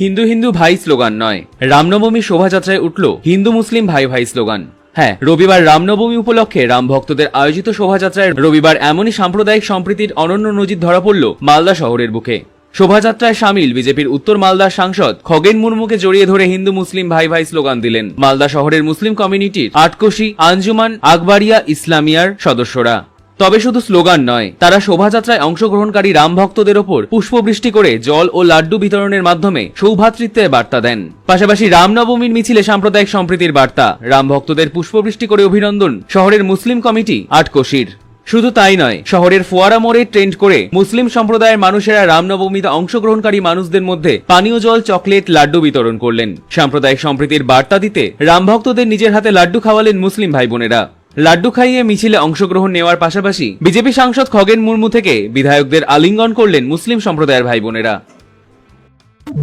হিন্দু হিন্দু ভাই স্লোগান নয়। রামনবমী শোভাযাত্রায় উঠল হিন্দু মুসলিম ভাই ভাই স্লোগান। হ্যাঁ রবিবার রামনবমী উপলক্ষে রাম ভক্তদের আয়োজিত শোভাযাত্রায় রবিবার এমনই সাম্প্রদায়িক সম্প্রীতির অনন্য নজির ধরা পড়ল মালদা শহরের বুকে। শোভাযাত্রায় সামিল বিজেপির উত্তর মালদার সাংসদ খগেন মুর্মুকে জড়িয়ে ধরে হিন্দু মুসলিম ভাই ভাই স্লোগান দিলেন মালদা শহরের মুসলিম কমিউনিটির আটকোশি আঞ্জুমান আকবরিয়া ইসলামিয়ার সদস্যরা। তবে শুধু স্লোগান নয়, তারা শোভাযাত্রায় অংশগ্রহণকারী রাম ভক্তদের ওপর পুষ্পবৃষ্টি করে জল ও লাড্ডু বিতরণের মাধ্যমে সৌভ্রাতৃত্বের বার্তা দেন। পাশাপাশি রামনবমীর মিছিলে সাম্প্রদায়িক সম্প্রীতির বার্তা, রাম ভক্তদের পুষ্পবৃষ্টি করে অভিনন্দন শহরের মুসলিম কমিটি আটকোশির। শুধু তাই নয়, শহরের ফোয়ারা মোড়ে ট্রেন্ড করে মুসলিম সম্প্রদায়ের মানুষেরা রামনবমীতে অংশগ্রহণকারী মানুষদের মধ্যে পানীয় জল, চকলেট, লাড্ডু বিতরণ করলেন। সাম্প্রদায়িক সম্প্রীতির বার্তা দিতে রাম ভক্তদের নিজের হাতে লাড্ডু খাওয়ালেন মুসলিম ভাই বোনেরা লাড্ডু খাইয়ে মিছিলে অংশগ্রহণ নেওয়ার পাশাপাশি বিজেপি সাংসদ খগেন মুর্মু থেকে বিধায়কদের আলিঙ্গন করলেন মুসলিম সম্প্রদায়ের ভাই বোনেরা। এটা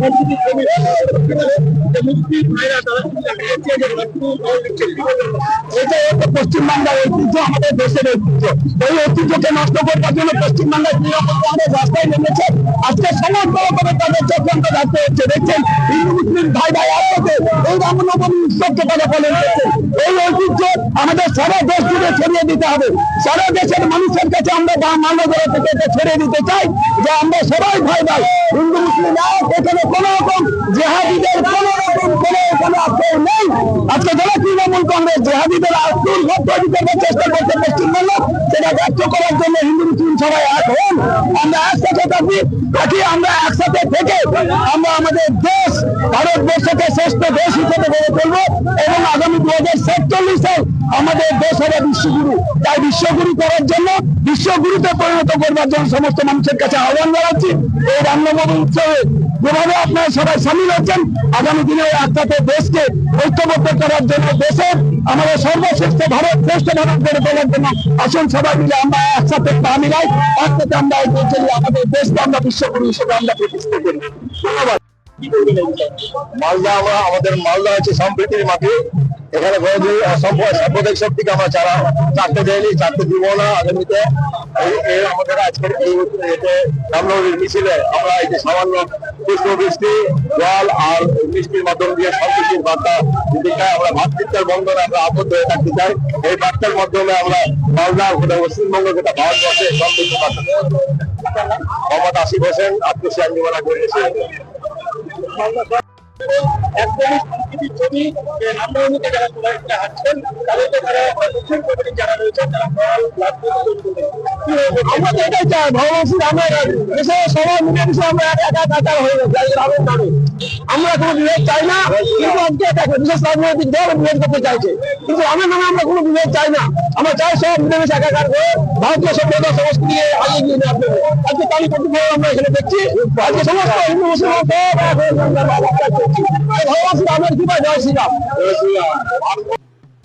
হচ্ছে ঐতিহ্য, আমাদের দেশের ঐতিহ্য। এই ঐতিহ্যকে নষ্ট করবার জন্য পশ্চিমবাংলার তৃণমূল রাস্তায় নেমেছে। আজকে সমস্ত রকমের তাদের চক্রান্ত রাখতে হচ্ছে। দেখছেন, হিন্দু, মুসলিম, ভাই ভাই একসাথে এই রামনবমী উৎসবকে পালন করছে। এই ঐতিহ্য আমাদের সারা দেশ জুড়ে ছড়িয়ে দিতে হবে। সারা দেশের মানুষের কাছে আমরা বা মানবরা থেকে ছড়িয়ে দিতে চাই যে আমরা সবাই ভাই ভাই, হিন্দু, মুসলিম এক তৃণমূল কংগ্রেস জেহাদিদের চেষ্টা করছে পশ্চিমবঙ্গ। সেটা করার জন্য হিন্দু মুসলিম সবাই এক হন। আমরা একসাথে থাকি থাকি, আমরা একসাথে থেকে আমরা আমাদের দেশ, ভারতবর্ষকে শ্রেষ্ঠ দেশ হিসেবে গড়ে এবং আগামী দু হাজার সাতচল্লিশে আমাদের দেশ হবে বিশ্বগুরু। তাই বিশ্বগুরু করার জন্য, বিশ্বগুরুতে পরিণত করবার জন্য সমস্ত মানুষের কাছে আহ্বান জানাচ্ছি। এই রামনবমী উৎসবে যেভাবে আপনারা সবাই সামিল হচ্ছেন। আগামী দিনে একসাথে দেশকে ঐক্যবদ্ধ করার জন্য দেশের আমাদের সর্বশ্রেষ্ঠ ভারত, শ্রেষ্ঠ ভারত গড়ে তোলার জন্য আসুন সবাই মিলে আমরা একসাথে পা মিলাই, একসাথে আমরা আমাদের দেশকে আমরা বিশ্বগুরু হিসেবে আমরা প্রতিষ্ঠা করি। ধন্যবাদ। মালদা আমরা, আমাদের মালদা হচ্ছে সম্প্রীতির মাটি। এখানে সাম্প্রদায়িক শক্তিকে আমরা চারা। চারটে দেয়নি চারটে দিব না আগামীতে আমাদের আজকের এই এতে মিছিলে আমরা এই যে সামান্য পুষ্প, বৃষ্টি, জল আর বৃষ্টির মাধ্যমে দিয়ে সম্প্রীতির বার্তা দিতে চাই। আমরা ভাতৃত্বের বন্ধনে আমরা আবদ্ধ হয়ে থাকতে চাই। এই বার্তার মাধ্যমে আমরা মালদা গোটা পশ্চিমবঙ্গ, গোটা ভারতবর্ষে সমৃদ্ধ বার্তা মোহাম্মদ আসিফ হোসেন আত্মীয় আঞ্জুমানা করেছে একদমই সংস্কৃতির মুসলিম আমরা এটাই চাই দেশে সবাই মিলেমিশে আমরা এক কাতার হয়ে আমরা কোনো বিভেদ চাই না, কিন্তু আজকে দেখো, বিশেষ রাজনৈতিক দল বিভেদ করতে চাইছে। কিন্তু রামের নামে আমরা কোনো বিভেদ চাই না। আমরা চাই সব মিলেমিশে একাকার করে ভারতীয় সভ্যতা সংস্কৃতিকে আগিয়ে নিয়ে যাওয়ার জন্য আজকে তারই প্রতিফলন আমরা এখানে দেখছি। আজকে সমস্ত হিন্দু বাবা ভগবান রামের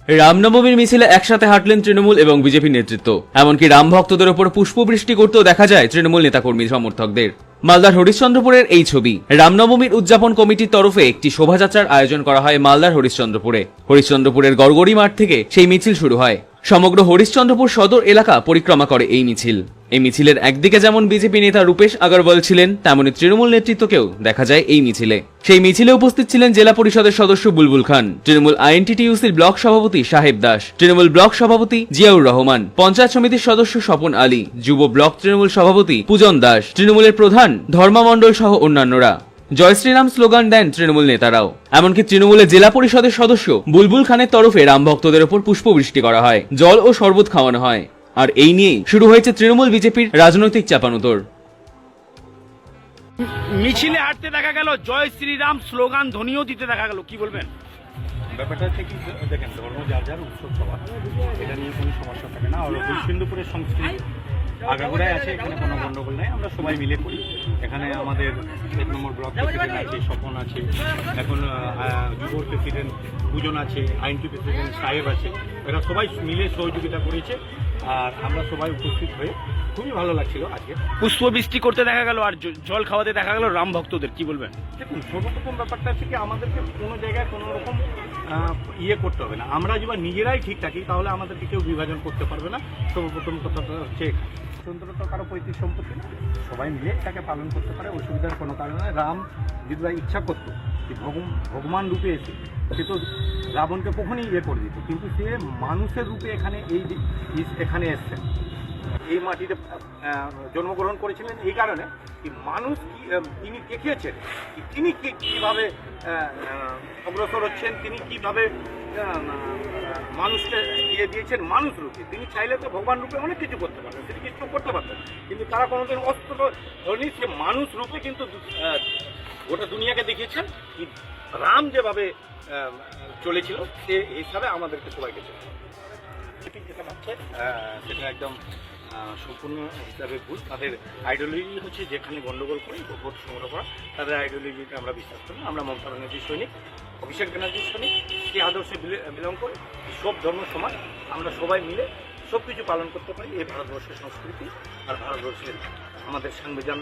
রামনবমীর মিছিলে একসাথে হাঁটলেন তৃণমূল এবং বিজেপি নেতৃত্ব। এমনকি রাম ভক্তদের ওপর পুষ্পবৃষ্টি করতেও দেখা যায় তৃণমূল নেতাকর্মী সমর্থকদের। মালদার হরিশ্চন্দ্রপুরের এই ছবি। রামনবমীর উদযাপন কমিটির তরফে একটি শোভাযাত্রার আয়োজন করা হয় মালদার হরিশ্চন্দ্রপুরে। হরিশ্চন্দ্রপুরের গড়গড়ি মাঠ থেকে সেই মিছিল শুরু হয়। সমগ্র হরিশ্চন্দ্রপুর সদর এলাকা পরিক্রমা করে এই মিছিল। এই মিছিলের একদিকে যেমন বিজেপি নেতা রূপেশ আগরওয়াল ছিলেন, তেমনি তৃণমূল নেতৃত্বকেও দেখা যায় এই মিছিলে। সেই মিছিলে উপস্থিত ছিলেন জেলা পরিষদের সদস্য বুলবুল খান, তৃণমূল আইএনটিটিউসির ব্লক সভাপতি সাহেব দাস, তৃণমূল ব্লক সভাপতি জিয়াউর রহমান, পঞ্চায়েত সমিতির সদস্য স্বপন আলী, যুব ব্লক তৃণমূল সভাপতি পূজন দাস, তৃণমূলের প্রধান ধর্মামণ্ডল সহ অন্যান্যরা। জয় শ্রীরাম স্লোগান দেন তৃণমূল নেতারাও। এমনকি তৃণমূলের জেলা পরিষদের সদস্য বুলবুল খানের তরফে রাম ভক্তদের ওপর পুষ্পবৃষ্টি করা হয়, জল ও শরবত খাওয়ানো হয়। আর এই নিয়েই শুরু হয়েছে তৃণমূল বিজেপির রাজনৈতিক চাপানোতর মিছিলে হাঁটতে দেখা গেল জয় শ্রীরাম স্লোগান ধ্বনিও দিতে দেখা গেল কি বলবেন? ব্যাপারটা হচ্ছে কি দেখেন ধর্ম যার যার উৎসব সবার। এটা নিয়ে কোনো সমস্যা থাকে না। আর সিন্ধুপুরের সংস্কৃতি আগাগোড়ায় আছে এখানে কোনো গন্ডগোল নেই। আমরা সবাই মিলে করি। এখানে আমাদের এক নম্বর ব্লক প্রেসিডেন্ট আছে স্বপন আছে এখন যুবর প্রেসিডেন্ট পূজন আছে আইনটি প্রেসিডেন্ট সাহেব আছে। এরা সবাই মিলে সহযোগিতা করেছে। আর আমরা সবাই উপস্থিত হয়ে খুবই ভালো লাগছিল আজকে। পুষ্প বৃষ্টি করতে দেখা গেল আর জল খাওয়াতে দেখা গেল রাম ভক্তদের কি বলবেন? দেখুন সর্বপ্রথম ব্যাপারটা হচ্ছে কি আমাদেরকে কোনো জায়গায় কোনো রকম ইয়ে করতে হবে না। আমরা যদি নিজেরাই ঠিক থাকি তাহলে আমাদেরকে কেউ বিভাজন করতে পারবে না। সর্বপ্রথম কথাটা হচ্ছে। রামচন্দ্র তো কারও পৈতৃক সম্পত্তি না। সবাই মিলে তাকে পালন করতে পারে অসুবিধার কোনো কারণে রাম যদি ইচ্ছা করতো ভগবান রূপে এসে, সে তো রাবণকে কখনই ইয়ে করে দিত, কিন্তু সে মানুষের রূপে এখানে এই এখানে এসছেন। এই মাটিতে জন্মগ্রহণ করেছিলেন এই কারণে কি মানুষ তিনি দেখিয়েছেন তিনি কীভাবে অগ্রসর হচ্ছেন? তিনি কীভাবে মানুষকে ইয়ে দিয়েছেন? মানুষ রূপে। তিনি চাইলে তো ভগবান রূপে অনেক কিছু করতে পারতেন তিনি কিছু করতে পারতেন, কিন্তু তারা কোনোদিন অস্ত্র ধরেনি, সে মানুষ রূপে কিন্তু গোটা দুনিয়াকে দেখিয়েছেন কি রাম যেভাবে চলেছিল সে হিসাবে আমাদেরকে সবাইকে। সেটি যেটা ভাবছে সেটা একদম সম্পূর্ণ হিসাবে ভুল। তাদের আইডিওলজি হচ্ছে যেখানে গণ্ডগোল করে ভোট সংগ্রহ করা তাদের আইডিওলজিকে আমরা বিশ্বাস করি আমরা মমতা ব্যানার্জির সৈনিক অভিষেক ব্যানার্জির সৈনিক সেই আদর্শে বিলং করি সব ধর্ম সমাজ আমরা সবাই মিলে সব কিছু পালন করতে পারি। এই ভারতবর্ষের সংস্কৃতি আর ভারতবর্ষের আমাদের সংবিধান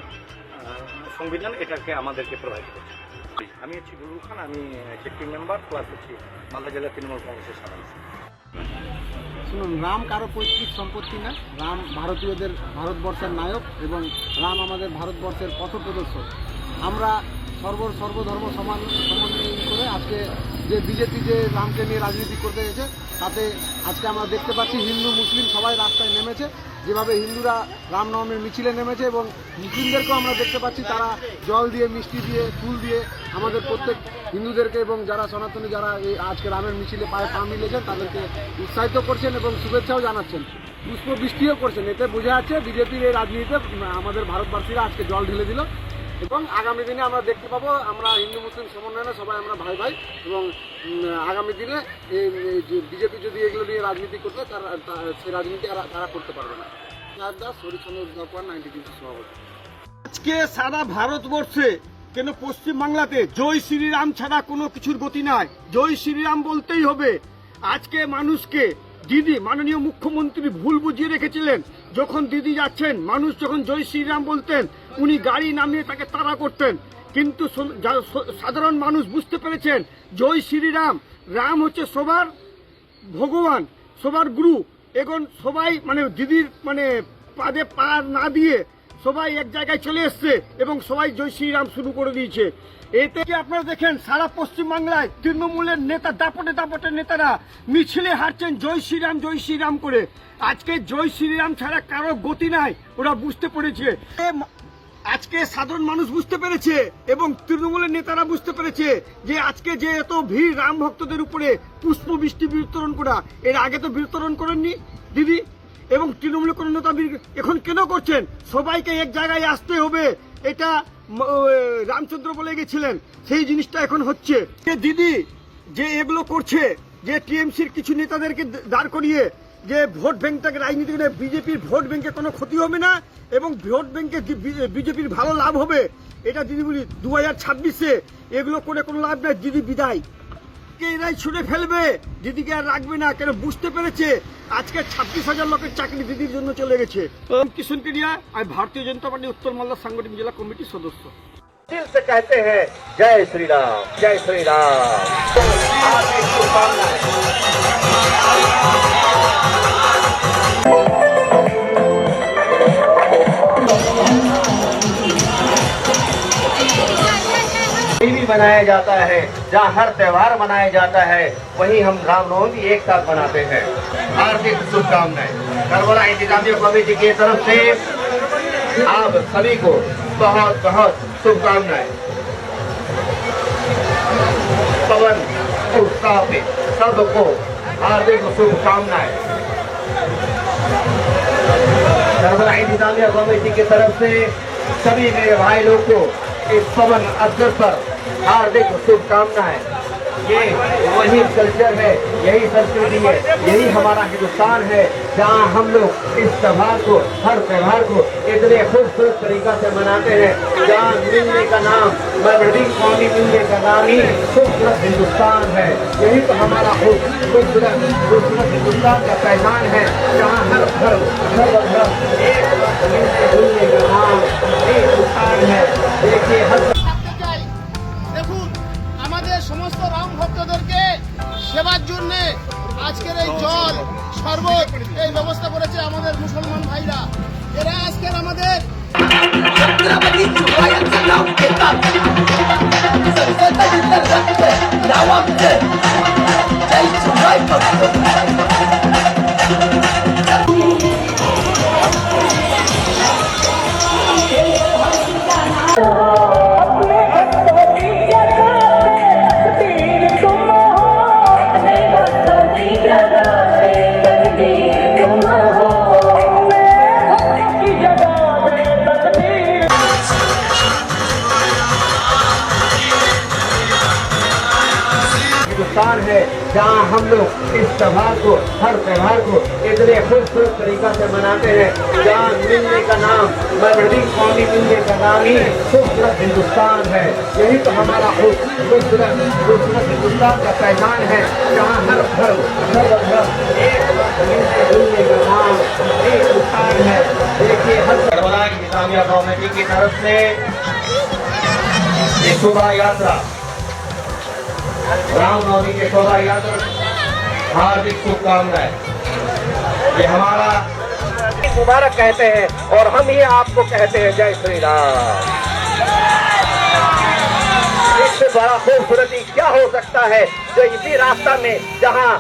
সংবিধান এটাকে আমাদেরকে প্রভাবিত করছে। আমি হচ্ছি গুরু খান, আমি এক্সিকিউটিভ মেম্বার প্লাস হচ্ছি মালদা জেলা তৃণমূল কংগ্রেসের সাধারণ শুনুন, রাম কারও পৈতৃক সম্পত্তি না, রাম ভারতীয়দের ভারতবর্ষের নায়ক এবং রাম আমাদের ভারতবর্ষের পথপ্রদর্শক আমরা সর্ব সর্বধর্ম সমান সমন্বয় করে আজকে যে বিজেপি যে রামকে নিয়ে রাজনীতি করতে গেছে তাতে আজকে আমরা দেখতে পাচ্ছি হিন্দু, মুসলিম সবাই রাস্তায় নেমেছে। যেভাবে হিন্দুরা রামনবমীর মিছিলে নেমেছে এবং মুসলিমদেরকেও আমরা দেখতে পাচ্ছি, তারা জল দিয়ে, মিষ্টি দিয়ে, ফুল দিয়ে আমাদের প্রত্যেক হিন্দুদেরকে এবং যারা সনাতনী, যারা এই আজকে রামের মিছিলে পায়ে পা মিলেছেন, তাদেরকে উৎসাহিত করছেন এবং শুভেচ্ছাও জানাচ্ছেন। পুষ্প বৃষ্টিও করছেন, এতে বোঝা যাচ্ছে বিজেপির এই রাজনীতিতে আমাদের ভারতবাসীরা আজকে জল ঢেলে দিল। এবং আগামী দিনে আমরা দেখতে পাবো, আমরা হিন্দু, মুসলিম সমন্বয়ে সবাই আমরা ভাই ভাই এবং আগামী দিনে বিজেপি যদি এগুলো নিয়ে রাজনীতি করতে তারা সেই রাজনীতি তারা করতে পারবে না। দাস হরিচন্দ্র দরকার নাইনটি কিন্তু সভাপতি। আজকে সারা ভারতবর্ষে কেন পশ্চিম বাংলাতে জয় শ্রীরাম ছাড়া কোনো কিছুর গতি নাই? জয় শ্রীরাম বলতেই হবে। আজকে মানুষকে, দিদি, মাননীয় মুখ্যমন্ত্রী ভুল বুঝিয়ে রেখেছিলেন। যখন দিদি যাচ্ছেন, মানুষ যখন জয় শ্রীরাম বলতেন, উনি গাড়ি নামিয়ে তাকে তাড়া করতেন। কিন্তু সাধারণ মানুষ বুঝতে পেরেছেন, জয় শ্রীরাম, রাম হচ্ছে সবার ভগবান, সবার গুরু। এখন সবাই মানে দিদির মানে পাদে পা না দিয়ে সবাই এক জায়গায় চলে এসছে এবং সবাই জয় শ্রীরাম শুরু করে দিয়েছে। এতে কি আপনারা দেখেন, সারা পশ্চিমবাংলায় তৃণমূলের নেতা, দাপটে দাপটে নেতারা মিছিলে হারছেন জয় শ্রীরাম জয় শ্রীরাম করে। আজকে জয় শ্রীরাম ছাড়া কারও গতি নাই, ওরা বুঝতে পেরেছে। আজকে সাধারণ মানুষ বুঝতে পেরেছে এবং তৃণমূলের নেতারা বুঝতে পেরেছে যে আজকে যে এত ভিড় রাম ভক্তদের উপরে পুষ্প বৃষ্টি বিতরণ করা, এর আগে তো বিতরণ করেননি। দিদি এবং তৃণমূল কোনো নেতা এখন কেন করছেন? সবাইকে এক জায়গায় আসতে হবে। এটা রামচন্দ্র বলে গেছিলেন। সেই জিনিসটা এখন হচ্ছে। দিদি যে এগুলো করছে, যে টিএমসির কিছু নেতাদেরকে দাঁড় করিয়ে, যে ভোট ব্যাংকটাকে রাজনীতি করে, বিজেপির ভোট ব্যাংকে কোনো ক্ষতি হবে না এবং ভোট ব্যাংকে বিজেপির ভালো লাভ হবে। এটা দিদি বলি দু হাজার ছাব্বিশে এগুলো করে কোনো লাভ নাই, দিদি বিদায়। কে এরাই ছুটে ফেলবে? দিদিকে আর রাখবে না, কেন বুঝতে পেরেছে? আজকে ছাব্বিশ হাজার লোকের চাকরি দিদির জন্য চলে গেছে কিষণ কেডিয়া আমি ভারতীয় জনতা পার্টি উত্তর মালদা সাংগঠনিক জেলা কমিটির সদস্য दिल से कहते हैं जय श्री राम जय श्री राम منایا جاتا ہے، جہاں ہر تہوار منایا جاتا ہے، وہیں ہم رام نوم بھی ایک ساتھ مناتے ہیں۔ ہاردک شبھکامنائیں۔ کربلا انتظامیہ کمیٹی کی طرف سے آپ سبھی کو بہت بہت شبھکامنائیں۔ پون اتساہ پہ سب کو ہاردک شبھکامنائیں۔ کربلا انتظامیہ کمیٹی کی طرف سے سبھی میرے بھائی لوگ کو اس پون ادر پر ہاردک شبھ کامنائیں یہ وہی کلچر ہے، یہی سنسکرتی ہے، یہی ہمارا ہندوستان ہے، جہاں ہم لوگ اس تہوار کو، ہر تہوار کو اتنے خوبصورت طریقہ سے مناتے ہیں۔ جہاں ملنے کا نام مربی قومی ملنے کا نام ہی خوبصورت ہندوستان ہے۔ یہی تو ہمارا خوبصورت خوبصورت ہندوستان کا پہچان ہے۔ جہاں ہر گھر ہر گھر ایک ملنے کا نام، ایک ہے۔ دیکھیے، ہر আজকের এই জল সর্বত এই ব্যবস্থা করেছে আমাদের মুসলমান ভাইরা। এরা আজকের আমাদের Now I'm dead. اتنے خوبصورت طریقہ سے مناتے ہیں۔ جان ملنے کا نام مغربی قومی ملنے کا نام ہی خوبصورت ہندوستان ہے۔ یہی تو ہمارا خوبصورت خوبصورت ہندوستان کا پہچان ہے۔ جہاں ہر گھر ہر گھر ایک ملنے کا نام، ایک ہندوستان ہے۔ دیکھیے، ہر کربلا انتظامیہ کمیٹی کی طرف سے یہ شوبھا یاترا۔ رام نومی کے شوبھا یاترا۔ ہاردک شبھ کامنائیں یہ ہمارا مبارک کہتے ہیں اور ہم ہی آپ کو کہتے ہیں، جے شری رام۔ سے بڑا خوبصورتی کیا ہو سکتا ہے؟ جو اسی راستہ میں جہاں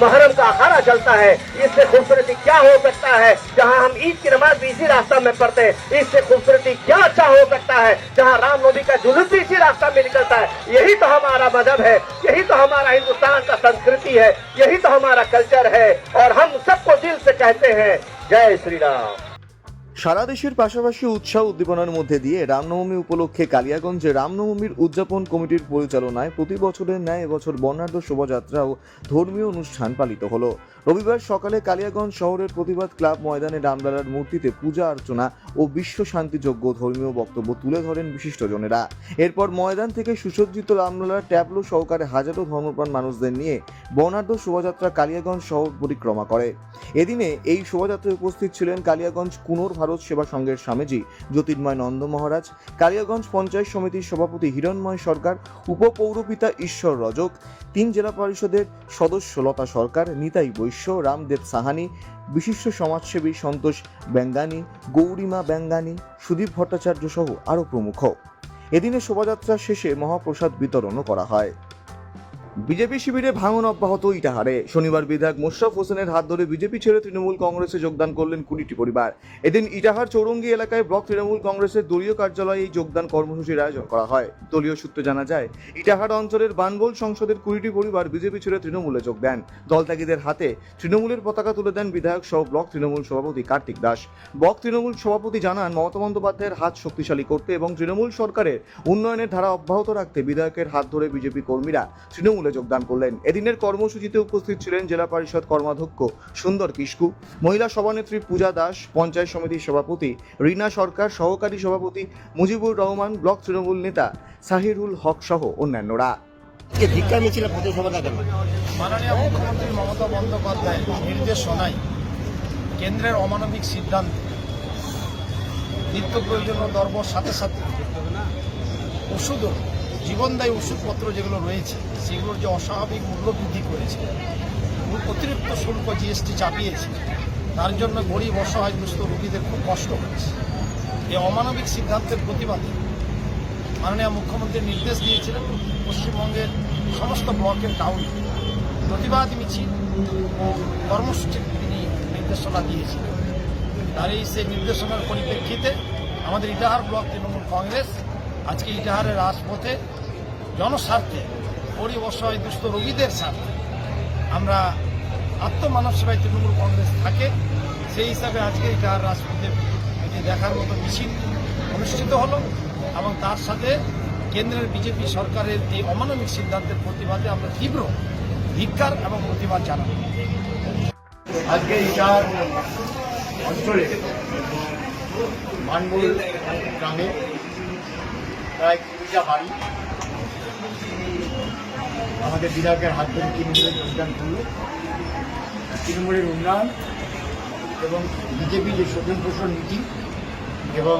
محرم کا اخارہ چلتا ہے، اس سے خوبصورتی کیا ہو سکتا ہے؟ جہاں ہم عید کی نماز بھی اسی راستہ میں پڑھتے ہیں، اس سے خوبصورتی کیا اچھا ہو سکتا ہے؟ جہاں رام نوبی کا جلوس بھی اسی راستہ میں نکلتا ہے، یہی تو ہمارا مذہب ہے، یہی تو ہمارا ہندوستان کا سنسکرتی ہے، یہی تو ہمارا کلچر ہے، اور ہم سب کو دل سے کہتے ہیں، جے شری رام۔ সারা দেশের পাশাপাশি উৎসাহ উদ্দীপনার মধ্যে দিয়ে রামনবমী উপলক্ষে কালিয়াগঞ্জে রামনবমীর উদযাপন কমিটির পরিচালনায় প্রতি বছরের ন্যায় এবছর বর্ণাঢ্য শোভাযাত্রা ও ধর্মীয় অনুষ্ঠান পালিত হলো। রবিবার সকালে কালিয়াগঞ্জ শহরের প্রতিবাদ ক্লাব ময়দানে রামলালার মূর্তিতে পূজা অর্চনা ও বিশ্ব শান্তিযোগ্য ধর্মীয় বক্তব্য তুলে ধরেন বিশিষ্টজনেরা। এরপর ময়দান থেকে সুসজ্জিত রামলালার ট্যাবলো সহকারে হাজারো ধর্মপ্রাণ মানুষদের নিয়ে বর্ণাঢ্য শোভাযাত্রা কালিয়াগঞ্জ শহর পরিক্রমা করে। এদিনে এই শোভাযাত্রায় উপস্থিত ছিলেন কালিয়াগঞ্জ কুনোর ভারত সেবা সংঘের স্বামীজি জ্যোতির্ময় নন্দ মহারাজ, কালিয়াগঞ্জ পঞ্চায়েত সমিতির সভাপতি হিরণময় সরকার, উপপৌরপিতা ঈশ্বর রজক, তিন জেলা পরিষদের সদস্য লতা সরকার, নিতাই বৈশ্য রামদেব সাহানি, বিশিষ্ট সমাজসেবী সন্তোষ ব্যাঙ্গানি, গৌরীমা ব্যাঙ্গানি, সুদীপ ভট্টাচার্য সহ আরও প্রমুখ। এদিনে শোভাযাত্রা শেষে মহাপ্রসাদ বিতরণও করা হয়। বিজেপি শিবিরে ভাঙন অব্যাহত ইটাহারে। শনিবার বিধায়ক মোশারফ হোসেনের হাত ধরে বিজেপি ছেড়ে তৃণমূল কংগ্রেসে যোগদান করলেন কুড়িটি পরিবার। এদিন ইটাহার চৌরঙ্গি এলাকায় ব্লক তৃণমূল কংগ্রেসের দলীয় কার্যালয়ে এই যোগদান কর্মসূচির আয়োজন করা হয়। দলীয় সূত্রে জানা যায়, ইটাহার অঞ্চলের বানবোল সংসদের কুড়িটি পরিবার বিজেপি ছেড়ে তৃণমূলে যোগ দেন। দলত্যাগীদের হাতে তৃণমূলের পতাকা তুলে দেন বিধায়ক সহ ব্লক তৃণমূল সভাপতি কার্তিক দাস। ব্লক তৃণমূল সভাপতি জানান, মমতা বন্দ্যোপাধ্যায়ের হাত শক্তিশালী করতে এবং তৃণমূল সরকারের উন্নয়নের ধারা অব্যাহত রাখতে বিধায়কের হাত ধরে বিজেপি কর্মীরা তৃণমূলে যোগদান করলেন। এদিনের কর্মসূচিতে উপস্থিত ছিলেন জেলা পরিষদ কর্মাধ্যক্ষ সুন্দর কিস্কু মহিলা সভানেত্রী পূজা দাস পঞ্চায়েত সমিতির সভাপতি রীনা সরকার সহকারী সভাপতি মুজিবুর রহমান ব্লক তৃণমূল নেতা সাহিরুল হক সহ অন্যান্যরা। মাননীয় মুখ্যমন্ত্রী মমতা বন্দ্যোপাধ্যায় নির্দেশনায় কেন্দ্রের অমানবিক সিদ্ধান্ত নিত্য প্রয়োজনীয় দ্রব্যর সাথে সাথে ওষুধও জীবনদায়ী ওষুধপত্র যেগুলো রয়েছে, সেগুলোর যে অস্বাভাবিক মূল্য বৃদ্ধি করেছে অতিরিক্ত শুল্ক জিএসটি চাপিয়েছে, তার জন্য গরিব অসহায় দুস্থ রোগীদের খুব কষ্ট হচ্ছে। এই অমানবিক সিদ্ধান্তের প্রতিবাদে মাননীয় মুখ্যমন্ত্রী নির্দেশ দিয়েছিলেন পশ্চিমবঙ্গের সমস্ত ব্লকের টাউনে প্রতিবাদ মিছিল ও কর্মসূচির তিনি নির্দেশনা দিয়েছিলেন। তার এই সেই নির্দেশনার পরিপ্রেক্ষিতে আমাদের ইটাহার ব্লক তৃণমূল কংগ্রেস আজকে ইটাহারের রাজপথে জনস্বার্থে গরিব দুস্থ রোগীদের স্বার্থে আমরা আত্মমানব সেবায় তৃণমূল কংগ্রেস থাকে, সেই হিসাবে আজকে ইটাহার রাজপথে এটি দেখার মতো মিছিল অনুষ্ঠিত হলো এবং তার সাথে কেন্দ্রের বিজেপি সরকারের এই অমানবিক সিদ্ধান্তের প্রতিবাদে আমরা তীব্র ধিক্কার এবং প্রতিবাদ জানাব। আজকে ইটার অঞ্চলে মানবুল গ্রামে প্রায় কুড়িটা বাড়ি। আমাদের বিধায়কের হাত ধরে তৃণমূলে যোগদান করল। তৃণমূলের উন্নয়ন এবং বিজেপি যে স্বজন পোষণ নীতি এবং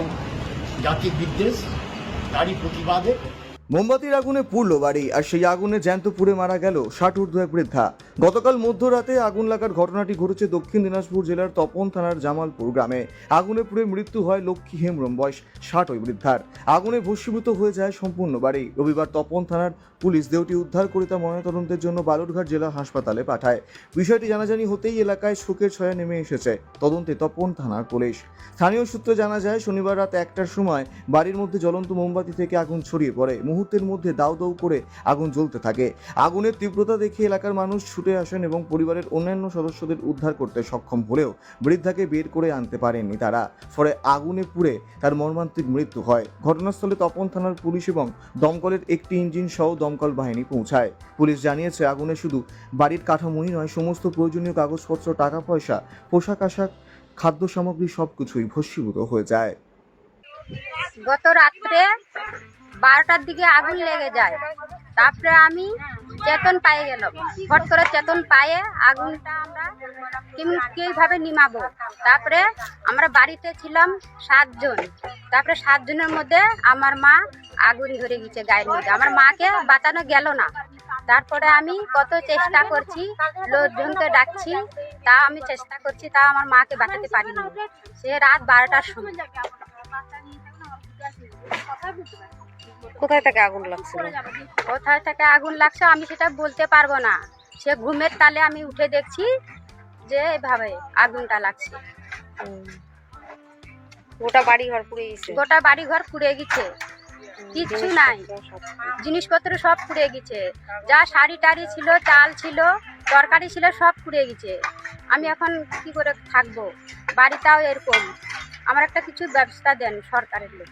জাতির বিদ্বেষ, তারই প্রতিবাদে মোমবাতির আগুনে পুড়ল বাড়ি, আর সেই আগুনে জ্যান্ত পুড়ে মারা গেল ষাট ঊর্ধ্ব এক বৃদ্ধা। গতকাল মধ্যরাতে আগুন লাগার ঘটনাটি ঘটেছে দক্ষিণ দিনাজপুর জেলার তপন থানার জামালপুর গ্রামে। আগুনে পুড়ে মৃত্যু হয় লক্ষ্মী হেমব্রম বয়স ষাট ওই বৃদ্ধার। আগুনে ভস্মীভূত হয়ে যায় সম্পূর্ণ বাড়ি। রবিবার তপন থানার পুলিশ দেহটি উদ্ধার করে তা ময়নাতদন্তের জন্য বালুরঘাট জেলা হাসপাতালে পাঠায়। বিষয়টি জানাজানি হতেই এলাকায় শোকের ছায়া নেমে এসেছে। তদন্তে তপন থানার পুলিশ। স্থানীয় সূত্রে জানা যায়, শনিবার রাত একটার সময় বাড়ির মধ্যে জ্বলন্ত মোমবাতি থেকে আগুন ছড়িয়ে পড়ে। মুহূর্তের মধ্যে দাউ দাউ করে আগুন জ্বলতে থাকে। আগুনের তীব্রতা দেখে এলাকার মানুষ ছুটে আসেন এবং পরিবারের অন্যান্য সদস্যদের উদ্ধার করতে সক্ষম হলেও বৃদ্ধাকে বের করে আনতে পারেননি তারা। ফলে আগুনে পুড়ে তার মর্মান্তিক মৃত্যু হয়। ঘটনাস্থলে তপন থানার পুলিশ এবং দমকলের একটি ইঞ্জিন সহ দমকল বাহিনী পৌঁছায়। পুলিশ জানিয়েছে, আগুনে শুধু বাড়ির কাঠামোই নয়, সমস্ত প্রয়োজনীয় কাগজপত্র টাকা পয়সা পোশাক আশাক খাদ্য সামগ্রী সবকিছুই ভস্মীভূত হয়ে যায়। গত রাত্রে বারোটার দিকে আগুন লেগে যায়। তারপরে আমি চেতন পায়ে গেল হট করে চেতন পায়ে আগুনটা আমরা কীভাবে নিমাবো? তারপরে আমরা বাড়িতে ছিলাম সাতজন। তারপরে সাতজনের মধ্যে আমার মা আগুন ধরে গেছে গায়ের মধ্যে। আমার মাকে বাঁচানো গেল না। তারপরে আমি কত চেষ্টা করছি, লোকজনকে ডাকছি তা আমি চেষ্টা করছি তা আমার মাকে বাঁচাতে পারিনি। সে রাত বারোটার সময়। কোথায় থেকে আগুন লাগছিল? কোথায় থেকে আগুন লাগছে আমি সেটা বলতে পারব না। সে ঘুমের তালে আমি উঠে দেখছি যে এভাবে আগুনটা লাগছে। গোটা বাড়ি ঘর পুড়ে গেছে। গোটা বাড়ি ঘর পুড়ে গেছে। কিচ্ছু নাই। জিনিসপত্র সব পুড়ে গেছে। যা শাড়ি টাড়ি ছিল চাল ছিল তরকারি ছিল সব পুড়ে গেছে। আমি এখন কি করে থাকব? বাড়িটাও এরকম। আমার একটা কিছু ব্যবস্থা দেন সরকারের লোক।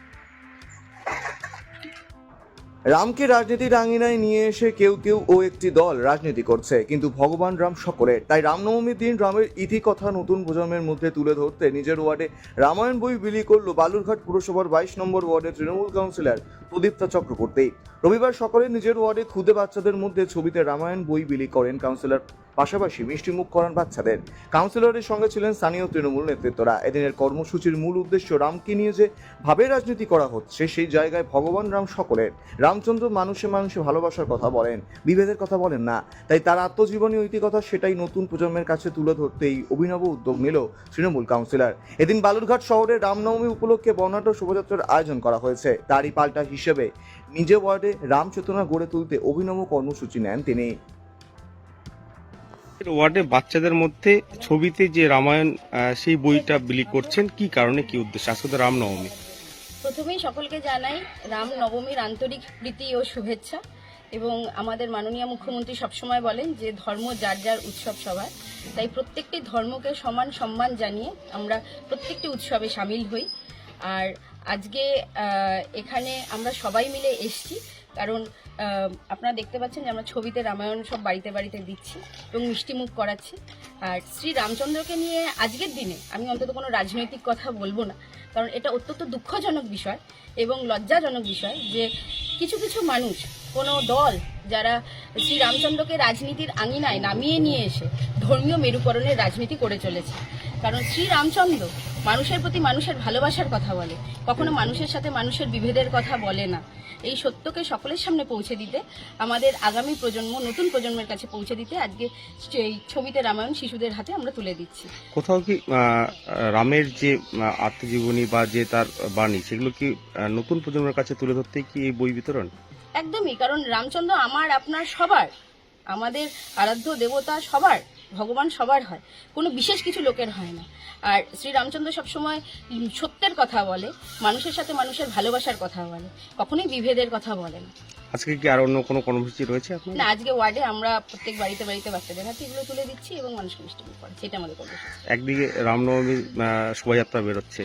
রামকে রাজনীতির আঙিনায় নিয়ে এসে কেউ কেউ ও একটি দল রাজনীতি করছে, কিন্তু ভগবান রাম সকলে। তাই রামনবমীর দিন রামের ইতিকথা নতুন প্রজন্মের মধ্যে তুলে ধরতে নিজের ওয়ার্ডে রামায়ণ বই বিলি করল বালুরঘাট পুরসভার বাইশ নম্বর ওয়ার্ডের তৃণমূল কাউন্সিলর প্রদীপ্তা চক্রবর্তী। রবিবার সকালে নিজের ওয়ার্ডে ক্ষুদে বাচ্চাদের মধ্যে ছবিতে রামায়ণ বই বিলি করেন কাউন্সিলর পাশাপাশি মিষ্টিমুখ করান বাচ্চাদের। কাউন্সিলরের সঙ্গে ছিলেন স্থানীয় তৃণমূল নেতৃত্বরা। এদিনের কর্মসূচির মূল উদ্দেশ্য রামকে নিয়ে যে ভাবে রাজনীতি করা হচ্ছে, সেই জায়গায় ভগবান রাম সকলের। রামচন্দ্র মানুষে মানুষে ভালোবাসার কথা বলেন, বিভেদের কথা বলেন না। তাই তার আত্মজীবনী ঐতিকথা সেটাই নতুন প্রজন্মের কাছে তুলে ধরতেই অভিনব উদ্যোগ নিল তৃণমূল কাউন্সিলর। এদিন বালুরঘাট শহরে রামনবমী উপলক্ষে বর্ণাঢ্য শোভাযাত্রার আয়োজন করা হয়েছে। তারই পাল্টা হিসেবে নিজে ওয়ার্ডে রাম চেতনা গড়ে তুলতে অভিনব কর্মসূচি নেন তিনি। ওয়ার্ডে বাচ্চাদের মধ্যে ছবিতে যে রামায়ণ সেই বইটা বিলি করছেন, কি কারণে, কি উদ্দেশ্য? তো রামনবমী। প্রথমেই সকলকে জানাই রাম নবমীর আন্তরিক প্রীতি ও শুভেচ্ছা এবং আমাদের মাননীয় মুখ্যমন্ত্রী সবসময় বলেন যে ধর্ম যার যার উৎসব সবার। তাই প্রত্যেকটি ধর্মকে সমান সম্মান জানিয়ে আমরা প্রত্যেকটি উৎসবে সামিল হই। আর আজকে এখানে আমরা সবাই মিলে এসছি কারণ আপনারা দেখতে পাচ্ছেন যে আমরা ছবিতে রামায়ণ সব বাড়িতে বাড়িতে দিচ্ছি এবং মিষ্টিমুখ করাচ্ছি। আর শ্রী রামচন্দ্রকে নিয়ে আজকের দিনে আমি অন্তত কোনো রাজনৈতিক কথা বলব না, কারণ এটা অত্যন্ত দুঃখজনক বিষয় এবং লজ্জাজনক বিষয় যে কিছু কিছু মানুষ, কোনো দল যারা শ্রী রামচন্দ্রকে রাজনীতির আঙিনায় নামিয়ে নিয়ে এসে ধর্মীয় মেরুকরণের রাজনীতি করে চলেছে। কারণ শ্রী রামচন্দ্র মানুষের প্রতি মানুষের ভালোবাসার কথা বলে, কখনো মানুষের সাথে মানুষের বিভেদের কথা বলে না। এই সত্যকে সকলের সামনে পৌঁছে দিতে আমাদের আগামী প্রজন্ম নতুন প্রজন্মের কাছে পৌঁছে দিতে আজকে এই ছবিতে রামায়ণ শিশুদের হাতে আমরা তুলে দিচ্ছি। কোথাও কি রামের যে আত্মজীবনী বা যে তার বাণী সেগুলো কি নতুন প্রজন্মের কাছে তুলে ধরতে কি এই বই বিতরণ? একদমই কারণ রামচন্দ্র আমার আপনার সবার আমাদের আরাধ্য দেবতা সবার ভগবান সবার হয় কোনো বিশেষ কিছু লোকের হয় না। আর শ্রী রামচন্দ্র সবসময় সত্যের কথা বলে মানুষের সাথে মানুষের ভালোবাসার কথা বলে কখনোই বিভেদের কথা বলে না। আজকে কি আর অন্য কোনো কর্মসূচি রয়েছে আপনার না আজকে ওয়ার্ডে আমরা প্রত্যেক বাড়িতে বাড়িতে বাচ্চাদের হাতে এগুলো তুলে দিচ্ছি এবং মানুষকে মিষ্টি করাচ্ছি এটা আমাদের কর্মসূচি। একদিকে রামনবমী শোভাযাত্রা বেরোচ্ছে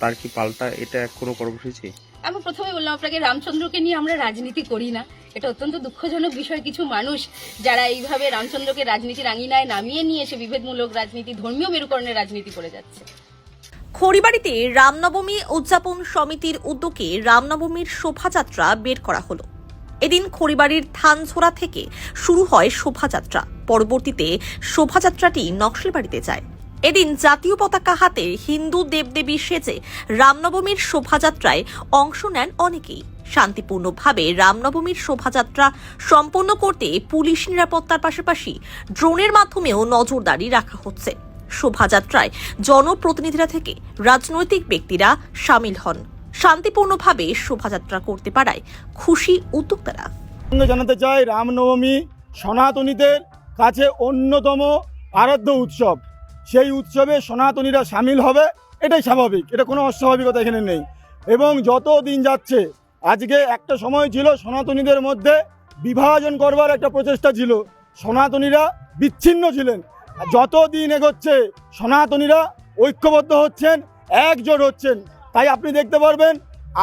তার কি পাল্টা এটা কোনো কর্মসূচি? আমি প্রথমে বললাম, আপনাকে রামচন্দ্রকে নিয়ে আমরা রাজনীতি করি না। এটা অত্যন্ত দুঃখজনক বিষয়, কিছু মানুষ যারা এইভাবে রামচন্দ্রকে রাজনীতির আঙিনায় নামিয়ে নিয়ে এসে বিভেদমূলক রাজনীতি, ধর্মীয় মেরুকরণের রাজনীতি করে যাচ্ছে। খড়িবাড়িতে রামনবমী উদযাপন সমিতির উদ্যোগে রামনবমীর শোভাযাত্রা বের করা হলো। এদিন খড়িবাড়ির থানছোড়া থেকে শুরু হয় শোভাযাত্রা। পরবর্তীতে শোভাযাত্রাটি নকশালবাড়িতে যায়। এদিন জাতীয় পতাকা হাতে হিন্দু দেবদেবী সেজে রামনবমীর শোভাযাত্রায় অংশ নেন অনেকেই। শান্তিপূর্ণভাবে রামনবমীর শোভাযাত্রা সম্পন্ন করতে পুলিশ নিরাপত্তার পাশাপাশি ড্রোনের মাধ্যমেও নজরদারি রাখা হচ্ছে। শোভাযাত্রায় জনপ্রতিনিধিরা থেকে রাজনৈতিক ব্যক্তিরা সামিল হন। শান্তিপূর্ণভাবে শোভাযাত্রা করতে পারায় খুশি উদ্যোক্তারা। জানাতে চাই রামনবমী সনাতনীদের কাছে অন্যতম আরাধ্য উৎসব। সেই উৎসবে সনাতনীরা সামিল হবে, এটাই স্বাভাবিক, এটা কোনো অস্বাভাবিকতা এখানে নেই। এবং যত দিন যাচ্ছে, আজকে একটা সময় ছিল সনাতনীদের মধ্যে বিভাজন করবার একটা প্রচেষ্টা ছিল, সনাতনীরা বিচ্ছিন্ন ছিলেন। যত দিন এগোচ্ছে, সনাতনীরা ঐক্যবদ্ধ হচ্ছেন, একজোট হচ্ছেন। তাই আপনি দেখতে পারবেন,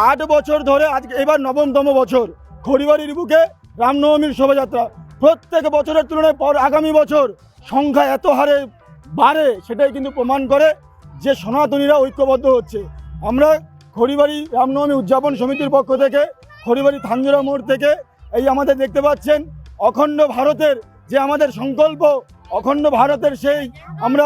আট বছর ধরে আজকে এবার নবমতম বছর, খড়িবাড়ির বুকে রামনবমীর শোভাযাত্রা। প্রত্যেক বছরের তুলনায় পর আগামী বছর সংখ্যা এত হারে বাড়ে সেটাই কিন্তু প্রমাণ করে যে সনাতনীরা ঐক্যবদ্ধ হচ্ছে। আমরা খড়িবাড়ি রামনবমী উদযাপন সমিতির পক্ষ থেকে, খড়িবাড়ি থাঞ্জোরা মোড় থেকে এই আমাদের দেখতে পাচ্ছেন, অখণ্ড ভারতের যে আমাদের সংকল্প, অখণ্ড ভারতের সেই আমরা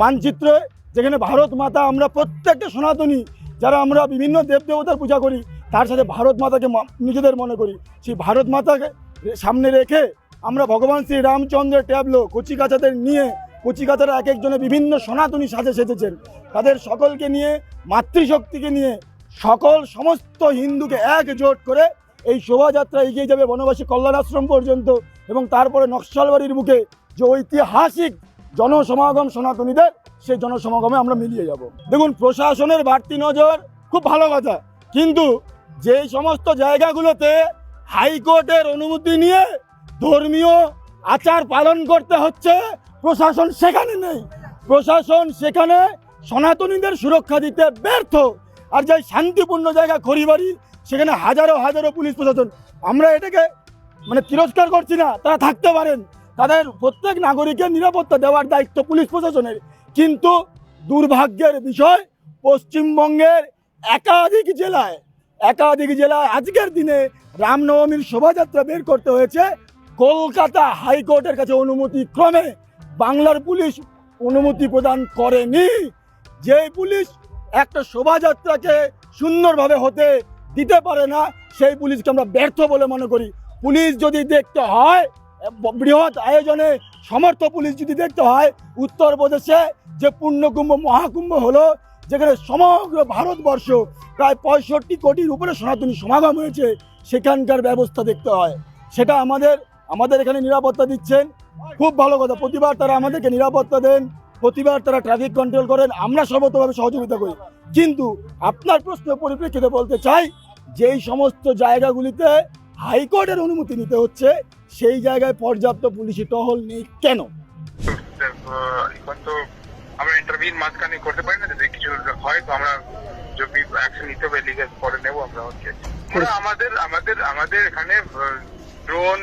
মানচিত্রে যেখানে ভারত মাতা আমরা প্রত্যেকটা সনাতনী, যারা আমরা বিভিন্ন দেবদেবতার পূজা করি, তার সাথে ভারত মাতাকে নিজেদের মনে করি। সেই ভারত মাতাকে সামনে রেখে আমরা ভগবান শ্রী রামচন্দ্রের ট্যাবলো কচিকাচাদের নিয়ে, কচিকাচারা এক একজনে বিভিন্ন সনাতনী সাজে সেজেছেন। তাদের সকলকে নিয়ে, মাতৃশক্তিকে নিয়ে, সকল সমস্ত হিন্দুকে একজোট করে এই শোভাযাত্রা এগিয়ে যাবে বনবাসী কল্যাণ আশ্রম পর্যন্ত এবং তারপরে নকশালবাড়ির বুকে যে ঐতিহাসিক জনসমাগম সনাতনীদের, সেই জনসমাগমে আমরা মিলিয়ে যাব। দেখুন, প্রশাসনের বাড়তি নজর খুব ভালো কথা। কিন্তু যেই সমস্ত জায়গাগুলোতে হাইকোর্টের অনুমতি নিয়ে ধর্মীয় আচার পালন করতে হচ্ছে, প্রশাসন সেখানে নেই। প্রশাসন সেখানে সনাতনীদের সুরক্ষা দিতে ব্যর্থ। আর যাই শান্তিপূর্ণ জায়গা খড়িবাড়ি, সেখানে হাজারো হাজারো পুলিশ প্রশাসন। আমরা এটাকে মানে তিরস্কার করছি না, তারা থাকতে পারেন। তাদের প্রত্যেক নাগরিকের নিরাপত্তা দেওয়ার দায়িত্ব পুলিশ প্রশাসনের। কিন্তু দুর্ভাগ্যের বিষয়, পশ্চিমবঙ্গের একাধিক জেলায় একাধিক জেলায় আজকের দিনে রামনবমীর শোভাযাত্রা বের করতে হয়েছে। কলকাতা হাইকোর্টের কাছে অনুমতি ক্রমে বাংলার পুলিশ অনুমতি প্রদান করেনি। যে পুলিশ একটা শোভাযাত্রাকে সুন্দরভাবে হতে দিতে পারে না, সেই পুলিশকে আমরা ব্যর্থ বলে মনে করি। পুলিশ যদি দেখতে হয়, বৃহৎ আয়োজনে সমর্থ পুলিশ যদি দেখতে হয় উত্তরপ্রদেশে যে পূর্ণকুম্ভ, মহাকুম্ভ হলো, যেখানে সমগ্র ভারতবর্ষ প্রায় পঁয়ষট্টি কোটির উপরে সনাতনী সমাগম হয়েছে, সেখানকার ব্যবস্থা দেখতে হয়। সেটা আমাদের আমাদের এখানে নিরাপত্তা দিচ্ছেন। খুব ভালো কথা প্রতিবার তারা আমাদেরকে নিরাপত্তা দেন প্রতিবার তারা ট্রাফিক কন্ট্রোল করেন আমরা সর্বতভাবে সহযোগিতা করি। কিন্তু আপনার প্রশ্নের পরিপ্রেক্ষিতে বলতে চাই যেই সমস্ত জায়গাগুলিতে হাইকোর্টের অনুমতি নিতে হচ্ছে সেই জায়গায় পর্যাপ্ত পুলিশি টহল নেই কেন? তো আমরা ইন্টারভিউ মাঝখানে করতে পারি না যদি কিছু হয় তো আমরা যদি অ্যাকশন নিতে হবে লিগেল পরে নেব আমরা হচ্ছে আমাদের আমাদের আমাদের এখানে ড্রোন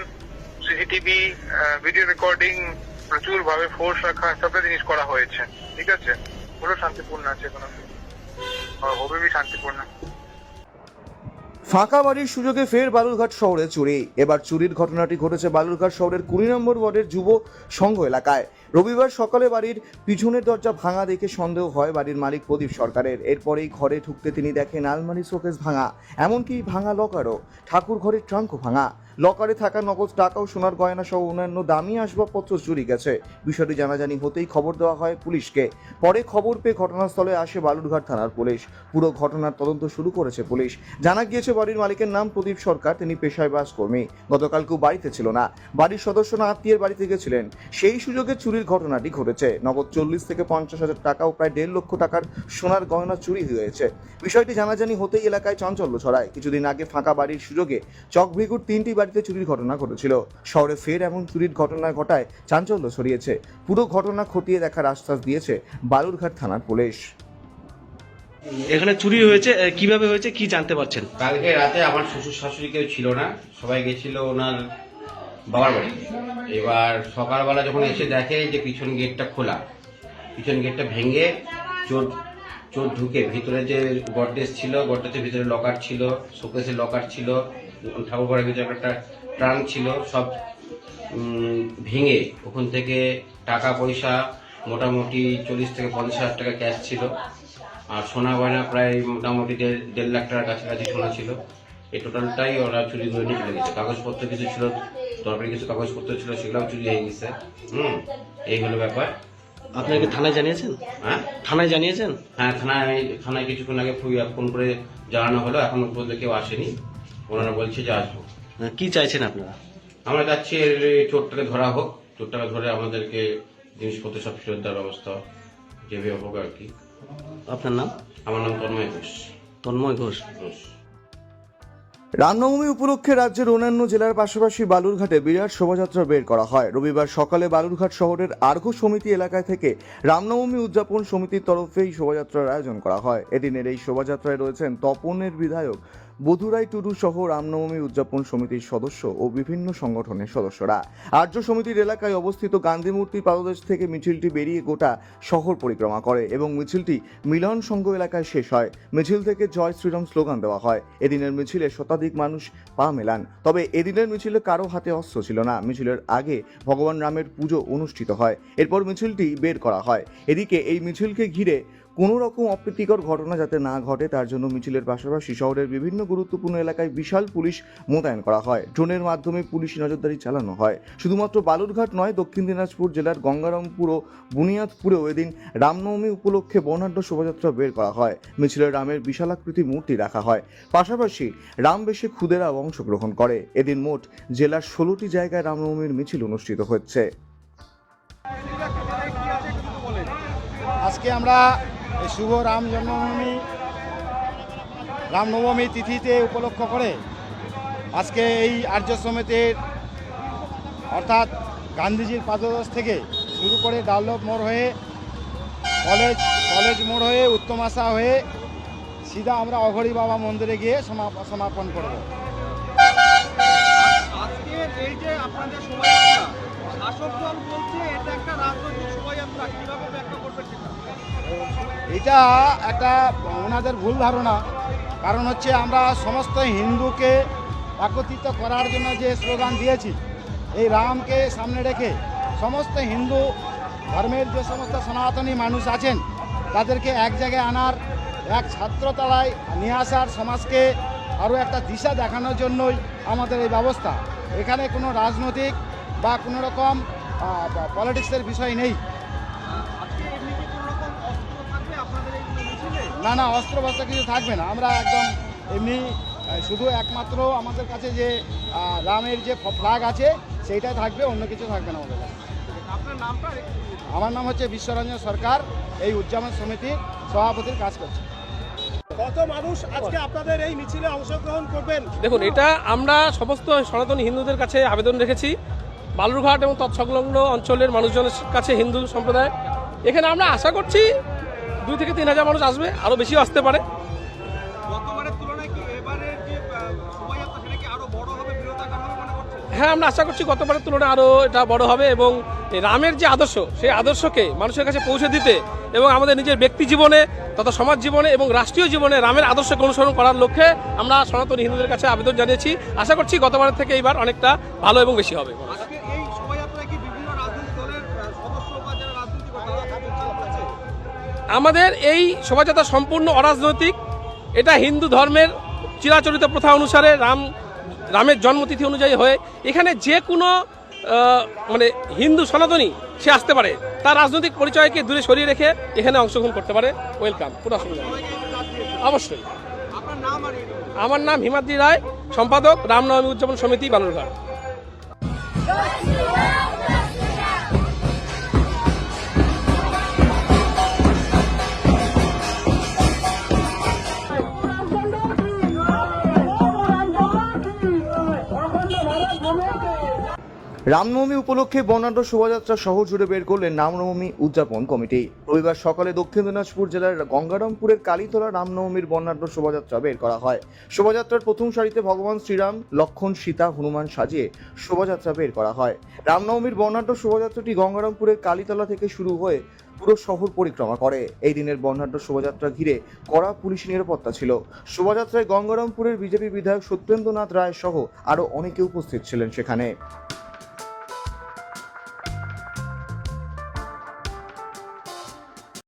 সিসিটিভি ভিডিও রেকর্ডিং প্রচুর ভাবে ফোর্স রাখা, সবটা জিনিস করা হয়েছে, ঠিক আছে? পুরো শান্তিপূর্ণ আছে কোনো হবে শান্তিপূর্ণ। ফাঁকা বাড়ির সুযোগে ফের বালুরঘাট শহরে চুরি। এবার চুরির ঘটনাটি ঘটেছে বালুরঘাট শহরের কুড়ি নম্বর ওয়ার্ডের যুব সংঘ এলাকায়। রবিবার সকালে বাড়ির পিছনের দরজা ভাঙা দেখে সন্দেহ হয় বাড়ির মালিক প্রদীপ সরকারের। এরপরেই ঘরে ঢুকতে তিনি দেখেন আলমারি শোকেস ভাঙা, এমনকি ভাঙা লকারও ঠাকুর ঘরের ট্রাঙ্কও ভাঙা। লকারে থাকা নগদ টাকা ও সোনার গয়না সহ অন্যান্য দামি আসবাবপত্র চুরি গেছে। বিষয়টি জানাজানি হতেই খবর দেওয়া হয় পুলিশকে। পরে খবর পেয়ে ঘটনাস্থলে আসে বালুরঘাট থানার পুলিশ। পুরো ঘটনার তদন্ত শুরু করেছে পুলিশ। জানা গিয়েছে, বাড়ির মালিকের নাম প্রদীপ সরকার, তিনি পেশায় বাস কর্মী গতকালকেও বাড়িতে ছিল না। বাড়ির সদস্যরা আত্মীয়ের বাড়িতে গেছিলেন। সেই সুযোগে চুরির ঘটনাটি ঘটেছে। নগদ চল্লিশ থেকে পঞ্চাশ হাজার টাকা ও প্রায় দেড় লক্ষ টাকার সোনার গয়না চুরি হয়েছে। বিষয়টি জানাজানি হতেই এলাকায় চাঞ্চল্য ছড়ায়। কিছুদিন আগে ফাঁকা বাড়ির সুযোগে চকভিগুর তিনটি বাড়িতে চুরির ঘটনা ঘটেছিল। শহরে ফের এমন চুরির ঘটনা ঘটায় চাঞ্চল্য ছড়িয়েছে। পুরো ঘটনা খতিয়ে দেখার আশ্বাস দিয়েছে বালুরঘাট থানার পুলিশ। এখানে চুরি হয়েছে কীভাবে হয়েছে কি জানতে পারছেন? কালকে রাতে আমার শ্বশুর শাশুড়ি কেউ ছিল না সবাই গেছিল ওনার বাবার বাড়ি। এবার সকালবেলা যখন এসে দেখে যে পিছন গেটটা খোলা পিছন গেটটা ভেঙে চোর চোর ঢুকে ভিতরে যে গডরেজ ছিল গডরেজের ভিতরে লকার ছিল শোকেসের লকার ছিল ঠাকুর ঘরের ভিতরে একটা ট্রাঙ্ক ছিল সব ভেঙে ওখান থেকে টাকা পয়সা মোটামুটি চল্লিশ থেকে পঞ্চাশ হাজার টাকা ক্যাশ ছিল। আর সোনা গয়না প্রায় মোটামুটি দেড় দেড় লাখ টাকার কাছাকাছি সোনা ছিল। এই টোটালটাই ওরা চুরি করে নিয়ে চলে গেছে। কাগজপত্র কিছু ছিল দরকারি কিছু কাগজপত্র ছিল সেগুলোও চুরি হয়ে গেছে। হুম এই হলো ব্যাপার। আপনারা কি থানায় জানিয়েছেন? হ্যাঁ? থানায় জানিয়েছেন? হ্যাঁ থানায় আমি থানায় কিছুক্ষণ আগে ফোন- ফোন করে জানানো হলো এখন পর্যন্ত কেউ আসেনি। ওনারা বলছে যে আসব। কি চাইছেন আপনারা? আমরা যাচ্ছি এর চোরটাকে ধরা হোক। চোরটাকে ধরে আমাদেরকে জিনিসপত্র সব ফেরত দেওয়ার ব্যবস্থা যেভাবে হোক আর কি। আপনার নাম? আমার নাম তন্ময় ঘোষ। তন্ময় ঘোষ। ঘোষ। রামনবমী উপলক্ষে রাজ্যের অন্যান্য জেলার পাশাপাশি বালুরঘাটে বিরাট শোভাযাত্রা বের করা হয়। রবিবার সকালে বালুরঘাট শহরের আর্ঘ সমিতি এলাকায় থেকে রামনবমী উদযাপন সমিতির তরফে এই শোভাযাত্রার আয়োজন করা হয়। এদিনের এই শোভাযাত্রায় রয়েছেন তপনের বিধায়ক বধুরাই টুডু সহ রামনবমী উদযাপন সমিতির সদস্য ও বিভিন্ন সংগঠনের সদস্যরা। আর্য সমিতির এলাকায় অবস্থিত গান্ধী মূর্তি পাদদেশ থেকে মিছিলটি বেরিয়ে গোটা শহর পরিক্রমা করে এবং মিছিলটি মিলন সংঘ এলাকায় শেষ হয়। মিছিল থেকে জয় শ্রীরাম স্লোগান দেওয়া হয়। এদিনের মিছিলে শতাধিক মানুষ পা মেলান। তবে এদিনের মিছিলে কারও হাতে অস্ত্র ছিল না। মিছিলের আগে ভগবান রামের পুজো অনুষ্ঠিত হয়। এরপর মিছিলটি বের করা হয়। এদিকে এই মিছিলকে ঘিরে কোনো রকম অপ্রীতিকর ঘটনা যাতে না ঘটে, তার জন্য মিছিলের পাশাপাশি শহরের বিভিন্ন গুরুত্বপূর্ণ এলাকায় বিশাল পুলিশ মোতায়েন করা হয়। ড্রোনের মাধ্যমে পুলিশ নজরদারি চালানো হয়। শুধুমাত্র বালুরঘাট নয়, দক্ষিণ দিনাজপুর জেলার গঙ্গারামপুর ও বুনিয়াদপুরেও এদিন রামনবমী উপলক্ষে বর্ণাঢ্য শোভাযাত্রা বের করা হয়। মিছিলে রামের বিশালাকৃতি মূর্তি রাখা হয়। পাশাপাশি রাম বেশে খুদেরাও অংশগ্রহণ করে। এদিন মোট জেলার ষোলোটি জায়গায় রামনবমীর মিছিল অনুষ্ঠিত হচ্ছে। আজকে আমরা এই শুভ রাম জন্মভূমি রামনবমী তিথিতে উপলক্ষ করে আজকে এই আর্য সমিতির, অর্থাৎ গান্ধীজির পাদদেশ থেকে শুরু করে ডাউলপ মোড় হয়ে, কলেজ কলেজ মোড় হয়ে, উত্তম আশা হয়ে সিধা আমরা অঘরি বাবা মন্দিরে গিয়ে সমাপ- সমাপন করব। শাসক দল বলছে এটা একটা রাজনৈতিক এটা একটা ওনাদের ভুল ধারণা। কারণ হচ্ছে আমরা সমস্ত হিন্দুকে একত্রিত করার জন্য যে স্লোগান দিয়েছি, এই রামকে সামনে রেখে সমস্ত হিন্দু ধর্মের যে সমস্ত সনাতনী মানুষ আছেন, তাদেরকে এক জায়গায় আনার, এক ছাত্রতলায় নিয়ে আসার সমাজকে আরও একটা দিশা দেখানোর জন্যই আমাদের এই ব্যবস্থা। এখানে কোনো রাজনৈতিক বা কোনো রকম পলিটিক্সের বিষয় নেই। না না অস্ত্র বস্ত্র কিছু থাকবে না। আমরা একদম এমনি শুধু একমাত্র আমাদের কাছে যে রামের যে ফ্ল্যাগ আছে সেইটাই থাকবে অন্য কিছু থাকবে না আমাদের কাছে। আপনার নামটা আমার নাম হচ্ছে বিশ্বরঞ্জন সরকার এই উদযাপন সমিতির সভাপতির কাজ করছে। কত মানুষ আজকে আপনাদের এই মিছিলে অংশগ্রহণ করবেন? দেখুন এটা আমরা সমস্ত সনাতনী হিন্দুদের কাছে আবেদন রেখেছি। বালুরঘাট এবং তৎসংলগ্ন অঞ্চলের মানুষজনের কাছে হিন্দু সম্প্রদায়। এখানে আমরা আশা করছি দুই থেকে তিন হাজার মানুষ আসবে আরও বেশিও আসতে পারে। হ্যাঁ আমরা আশা করছি গতবারের তুলনায় আরও এটা বড় হবে এবং রামের যে আদর্শ সেই আদর্শকে মানুষের কাছে পৌঁছে দিতে এবং আমাদের নিজের ব্যক্তি জীবনে তথা সমাজ জীবনে এবং রাষ্ট্রীয় জীবনে রামের আদর্শকে অনুসরণ করার লক্ষ্যে আমরা সনাতনী হিন্দুদের কাছে আবেদন জানিয়েছি। আশা করছি গতবারের থেকে এইবার অনেকটা ভালো এবং বেশি হবে। আমাদের এই শোভাযাত্রা সম্পূর্ণ অরাজনৈতিক। এটা হিন্দু ধর্মের চিরাচরিত প্রথা অনুসারে রাম, রামের জন্মতিথি অনুযায়ী হয়ে এখানে যে কোনো মানে হিন্দু সনাতনী সে আসতে পারে। তার রাজনৈতিক পরিচয়কে দূরে সরিয়ে রেখে এখানে অংশগ্রহণ করতে পারে। ওয়েলকাম কোনো অসুবিধা অবশ্যই। আমার নাম হিমাদ্রি রায়, সম্পাদক, রামনবমী উদযাপন সমিতি, বালুরঘাট। রামনবমী উপলক্ষে বর্ণাঢ্য শোভাযাত্রা শহর জুড়ে বের করলেন রামনবমী উদযাপন কমিটি। রবিবার সকালে দক্ষিণ দিনাজপুর জেলার গঙ্গারামপুরের কালীতলা রামনবমীর বর্ণাঢ্য শোভাযাত্রা বের করা হয়। শোভাযাত্রার প্রথম সারিতে ভগবান শ্রীরাম, লক্ষণ, সীতা, হনুমান সাজিয়ে শোভাযাত্রা বের করা হয়। রামনবমীর বর্ণাঢ্য শোভাযাত্রাটি গঙ্গারামপুরের কালীতলা থেকে শুরু হয়ে পুরো শহর পরিক্রমা করে। এই দিনের বর্ণাঢ্য শোভাযাত্রা ঘিরে কড়া পুলিশ নিরাপত্তা ছিল। শোভাযাত্রায় গঙ্গারামপুরের বিজেপি বিধায়ক সত্যেন্দ্রনাথ রায় সহ আরও অনেকে উপস্থিত ছিলেন সেখানে।